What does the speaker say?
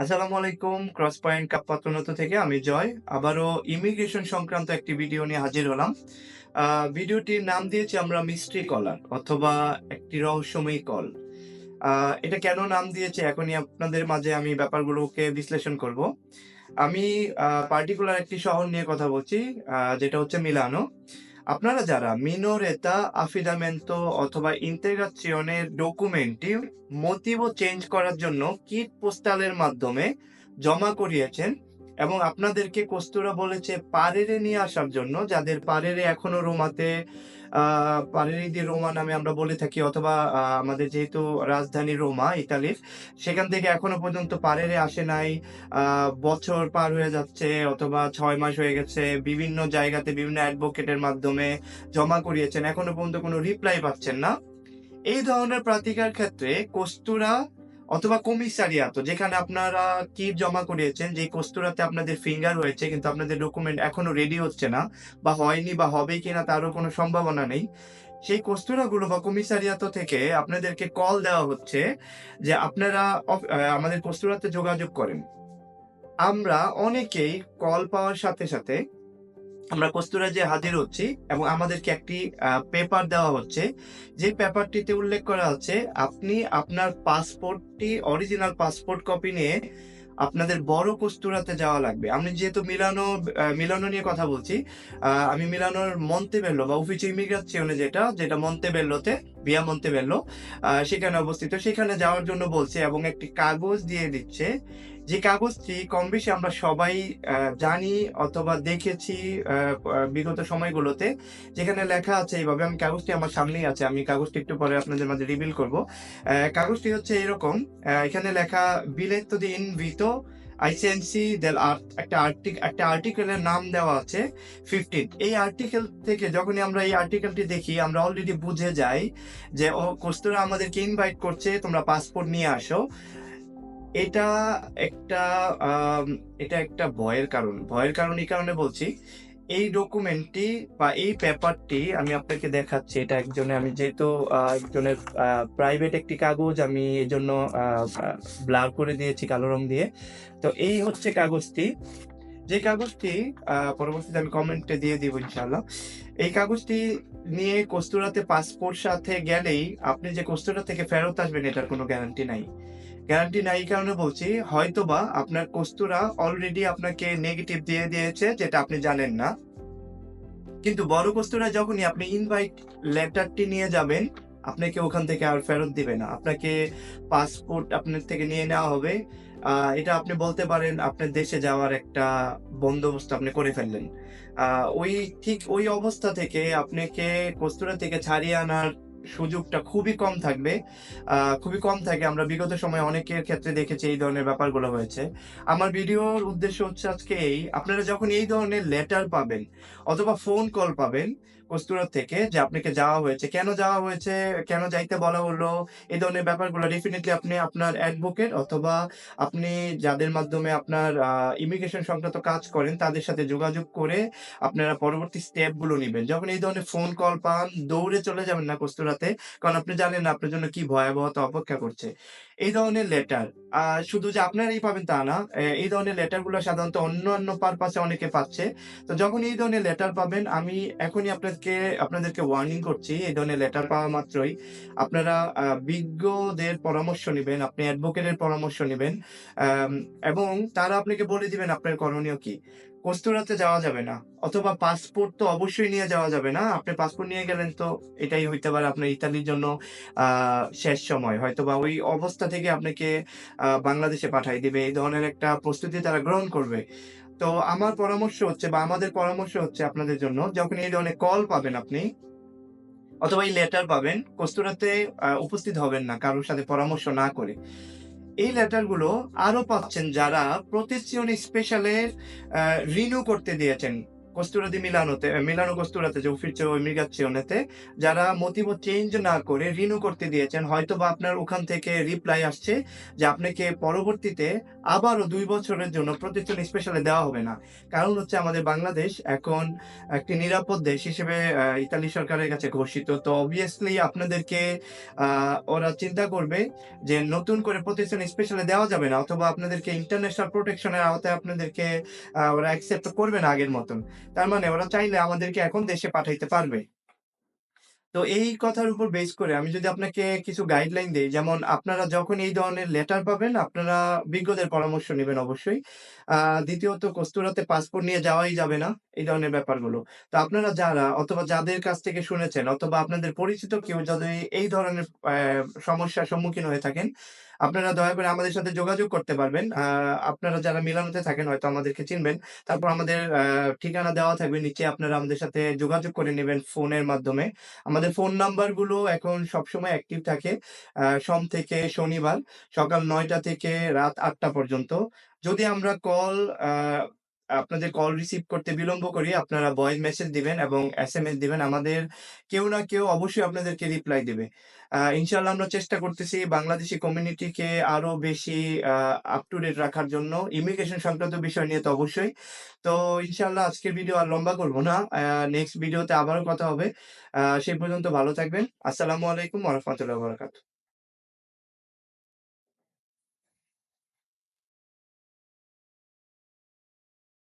আসসালামু আলাইকুম cross point কাপ্পাতনত থেকে আমি জয়। আবারও ইমিগ্রেশন সংক্রান্ত একটি ভিডিও নিয়ে হাজির হলাম। ভিডিওটির নাম দিয়েছি আমরা মিস্ট্রি কলার অথবা একটি রহস্যময়ী কল এটা কেন নাম দিয়েছে এখনই আপনাদের মাঝে আমি ব্যাপারগুলোকে বিশ্লেষণ করব। আমি পার্টিকুলার একটি শহর নিয়ে কথা বলছি যেটা হচ্ছে মিলানো। আপনারা যারা মিনোরেতা আফিডামেন্টো অথবা ইন্টেগ্রাচিয়নের ডকুমেন্টটি মতিব চেঞ্জ করার জন্য কিট পোস্টালের মাধ্যমে জমা করিয়েছেন এবং আপনাদেরকে কস্তুরা বলেছে পারেরে নিয়ে আসার জন্য যাদের পারেরে এখনও রোমাতে আহ, পারেরি দি রোমা নামে আমরা বলে থাকি অথবা আমাদের যেহেতু রাজধানী রোমা ইতালির সেখান থেকে এখনও পর্যন্ত পারেরে আসে নাই বছর পার হয়ে যাচ্ছে অথবা ছয় মাস হয়ে গেছে বিভিন্ন জায়গাতে বিভিন্ন অ্যাডভোকেটের মাধ্যমে জমা করিয়েছেন এখনও পর্যন্ত কোনো রিপ্লাই পাচ্ছেন না। এই ধরনের প্রার্থিকার ক্ষেত্রে কস্তুরা অথবা কমিসারিয়াত যেখানে আপনারা কি জমা করিয়েছেন যে কস্তুরাতে আপনাদের ফিঙ্গার হয়েছে কিন্তু আপনাদের ডকুমেন্ট এখনও রেডি হচ্ছে না, বা হয়নি বা হবে কিনা তারও কোনো সম্ভাবনা নেই। সেই কস্তুরাগুলো বা কমিসারিয়াত থেকে আপনাদেরকে কল দেওয়া হচ্ছে যে আপনারা আমাদের কস্তুরাতে যোগাযোগ করেন। আমরা অনেকেই কল পাওয়ার সাথে সাথে আমরা কস্তুরা যে হাজির হচ্ছি এবং আমাদেরকে একটি পেপার দেওয়া হচ্ছে। যে পেপারটিতে উল্লেখ করা আছে, আপনি আপনার পাসপোর্টটি অরিজিনাল পাসপোর্ট কপি নিয়ে আপনাদের বড় কস্তুরাতে যাওয়া লাগবে। আমি যেহেতু মিলানো মিলানো নিয়ে কথা বলছি আমি মিলানোর মন্তে মন্তেবেল্লো বা উফিচি ইমিগ্রেশনে যেটা যেটা মন্তে মন্তেবেল্লোতে বিয়া মন্তেবেল্লো আহ, সেখানে অবস্থিত। সেখানে যাওয়ার জন্য বলছে এবং একটি কাগজ দিয়ে দিচ্ছে। যে কাগজটি কম বেশি আমরা সবাই জানি অথবা দেখেছি বিগত সময়গুলোতে। যেখানে লেখা আছে এইভাবে আমি কাগজটি আমার সামনেই আছে আমি কাগজটি একটু পরে আপনাদের মাঝে রিভিল করব। কাগজটি হচ্ছে এরকম এখানে লেখা বিলেত দি ইনভিতো আইসিএনসি দেল একটা আর্টিক একটা আর্টিকেলের নাম দেওয়া আছে ফিফটিন এই আর্টিকেল থেকে যখনই আমরা এই আর্টিকেলটি দেখি, আমরা অলরেডি বুঝে যাই যে, ও কস্তুরা আমাদেরকে ইনভাইট করছে, তোমরা পাসপোর্ট নিয়ে আসো। এটা একটা এটা একটা ভয়ের কারণ। ভয়ের কারণ এই কারণে বলছি এই ডকুমেন্টটি বা এই পেপারটি আমি আপনাকে দেখাচ্ছি, এটা একজনে আমি যেহেতু একজনের প্রাইভেট একটি কাগজ, আমি এই জন্য ব্লার করে দিয়েছি কালো রং দিয়ে। তো এই হচ্ছে কাগজটি। যে কাগজটি পরবর্তীতে আমি কমেন্টে দিয়ে দিব ইনশাল্লাহ এই কাগজটি নিয়ে কস্তুরাতে পাসপোর্ট সাথে গেলেই আপনি যে কস্তুরা থেকে ফেরত আসবেন, এটার কোনো গ্যারান্টি নাই। গ্যারান্টি নাই এই কারণে বলছি, হয়তোবা আপনার কস্তুরা অলরেডি আপনাকে নেগেটিভ দিয়ে দিয়েছে, যেটা আপনি জানেন না। কিন্তু বড় কস্তুরা যখনই আপনি ইনভাইট লেটারটি নিয়ে যাবেন, আপনাকে ওখান থেকে আর ফেরত দিবে না। আপনাকে পাসপোর্ট আপনার থেকে নিয়ে নেওয়া হবে। এটা আপনি বলতে পারেন, আপনার দেশে যাওয়ার একটা বন্দোবস্ত আপনি করে ফেললেন। ওই ঠিক ওই অবস্থা থেকে আপনাকে কস্তুরা থেকে ছাড়িয়ে আনার সুযোগটা খুবই কম থাকবে। খুবই কম থাকে। আমরা বিগত সময়ে অনেকের ক্ষেত্রে দেখেছি এই ধরনের ব্যাপারগুলো হয়েছে। আমার ভিডিওর উদ্দেশ্য হচ্ছে আজকে এই, আপনারা যখন এই ধরনের লেটার পাবেন অথবা ফোন কল পাবেন কস্তুরার থেকে যে আপনাকে যাওয়া হয়েছে, কেন যাওয়া হয়েছে, কেন যাইতে বলা হলো, এই ধরনের ব্যাপারগুলো ডেফিনেটলি আপনি আপনার অ্যাডভোকেট অথবা আপনি যাদের মাধ্যমে আপনার ইমিগ্রেশন সংক্রান্ত কাজ করেন, তাদের সাথে যোগাযোগ করে আপনারা পরবর্তী স্টেপগুলো নেবেন। যখন এই ধরনের ফোন কল পান, দৌড়ে চলে যাবেন না কস্তুরাতে কারণ আপনি জানেন আপনার জন্য কি ভয়াবহতা অপেক্ষা করছে। এই ধরনের লেটার শুধু যে আপনারাই পাবেন তা না এই ধরনের লেটারগুলো সাধারণত অন্যান্য পারপাসে অনেকে পাচ্ছে। তো যখন এই ধরনের লেটার পাবেন, আমি এখনই আপনাদেরকে আপনাদেরকে ওয়ার্নিং করছি, এই ধরনের লেটার পাওয়া মাত্রই আপনারা বিজ্ঞদের পরামর্শ নেবেন, আপনি অ্যাডভোকেটের পরামর্শ নেবেন এবং তারা আপনাকে বলে দিবেন আপনার করণীয় কি। কস্তুরাতে যাওয়া যাবে না। অথবা পাসপোর্ট তো অবশ্যই নিয়ে যাওয়া যাবে না। আপনি পাসপোর্ট নিয়ে গেলেন তো এটাই হইতে পারে আপনার ইতালির জন্য শেষ সময়। হয়তো বা ওই অবস্থা থেকে আপনাকে বাংলাদেশে পাঠাই দিবে। এই ধরনের একটা প্রস্তুতি তারা গ্রহণ করবে। তো আমার পরামর্শ হচ্ছে বা আমাদের পরামর্শ হচ্ছে আপনাদের জন্য, যখন এই ধরনের কল পাবেন আপনি, অথবা এই লেটার পাবেন, কস্তুরাতে উপস্থিত হবেন না কারোর সাথে পরামর্শ না করে। এই লেটারগুলো আরও পাচ্ছেন যারা প্রতিশ্রিয়ন স্পেশালের রিনিউ করতে দিয়েছেন। Costura di Milanoতে মিলানো কস্তুরাতে যে Ufficio Immigrazione-তে যারা মোটিভ চেঞ্জ না করে রিনিউ করতে দিয়েছেন। হয়তোবা আপনার ওখান থেকে রিপ্লাই আসছে যে আপনাকে পরবর্তীতে আবারও দুই বছরের জন্য প্রটেকশন স্পেশালে দেওয়া হবে না। কারণ হচ্ছে আমাদের বাংলাদেশ এখন একটি নিরাপদ দেশ হিসেবে ইতালি সরকারের কাছে ঘোষিত। তো অবভিয়াসলি আপনাদেরকে ওরা চিন্তা করবে যে নতুন করে প্রটেকশন স্পেশালে দেওয়া যাবে না, অথবা আপনাদেরকে ইন্টারন্যাশনাল প্রোটেকশন এর আওতায় আপনাদেরকে ওরা অ্যাকসেপ্ট করবে না আগের মতন। তার মানে ওরা চাইলে আমাদেরকে এখন দেশে পাঠাইতে পারবে। তো এই কথার উপর বেস করে আমি যদি আপনাকে কিছু গাইডলাইন দেই, যেমন আপনারা যখন এই ধরনের লেটার পাবেন আপনারা বিজ্ঞদের পরামর্শ নিবেন অবশ্যই। দ্বিতীয়ত কস্তুরাতে পাসপোর্ট নিয়ে যাওয়াই যাবে না, এই ধরনের ব্যাপারগুলো। তো আপনারা যারা অথবা যাদের কাছ থেকে শুনেছেন অথবা আপনাদের পরিচিত কেউ যদি এই ধরনের সমস্যার সম্মুখীন হয়ে থাকেন, আপনারা দয়া করে আমাদের সাথে যোগাযোগ করতে পারবেন। আপনারা যারা মিলানোতে থাকেন হয়তো আমাদেরকে চিনবেন। তারপর আমাদের ঠিকানা দেওয়া থাকবে নিচে আপনারা আমাদের সাথে যোগাযোগ করে নেবেন ফোনের মাধ্যমে। আমাদের ফোন নাম্বারগুলো এখন সবসময় অ্যাক্টিভ থাকে। সোম থেকে শনিবার সকাল নয়টা থেকে রাত আটটা পর্যন্ত। যদি আমরা কল আপনাদের কল রিসিভ করতে বিলম্ব করি, আপনারা ভয়েস মেসেজ দিবেন এবং এসএমএস দিবেন। আমাদের কেউ না কেউ অবশ্যই আপনাদেরকে রিপ্লাই দিবে। আ ইনশাআল্লাহ আমরা চেষ্টা করতেছি বাংলাদেশি কমিউনিটিকে আরও বেশি আপ টু ডেট রাখার জন্য। ইমিগ্রেশন সংক্রান্ত বিষয় নিয়ে তো অবশ্যই। তো ইনশাল্লাহ আজকের ভিডিও আর লম্বা করব না। নেক্সট ভিডিওতে আবারও কথা হবে। সেই পর্যন্ত ভালো থাকবেন। আসসালামু আলাইকুম ওয়া রাহমাতুল্লাহি ওয়া বারাকাতুহু।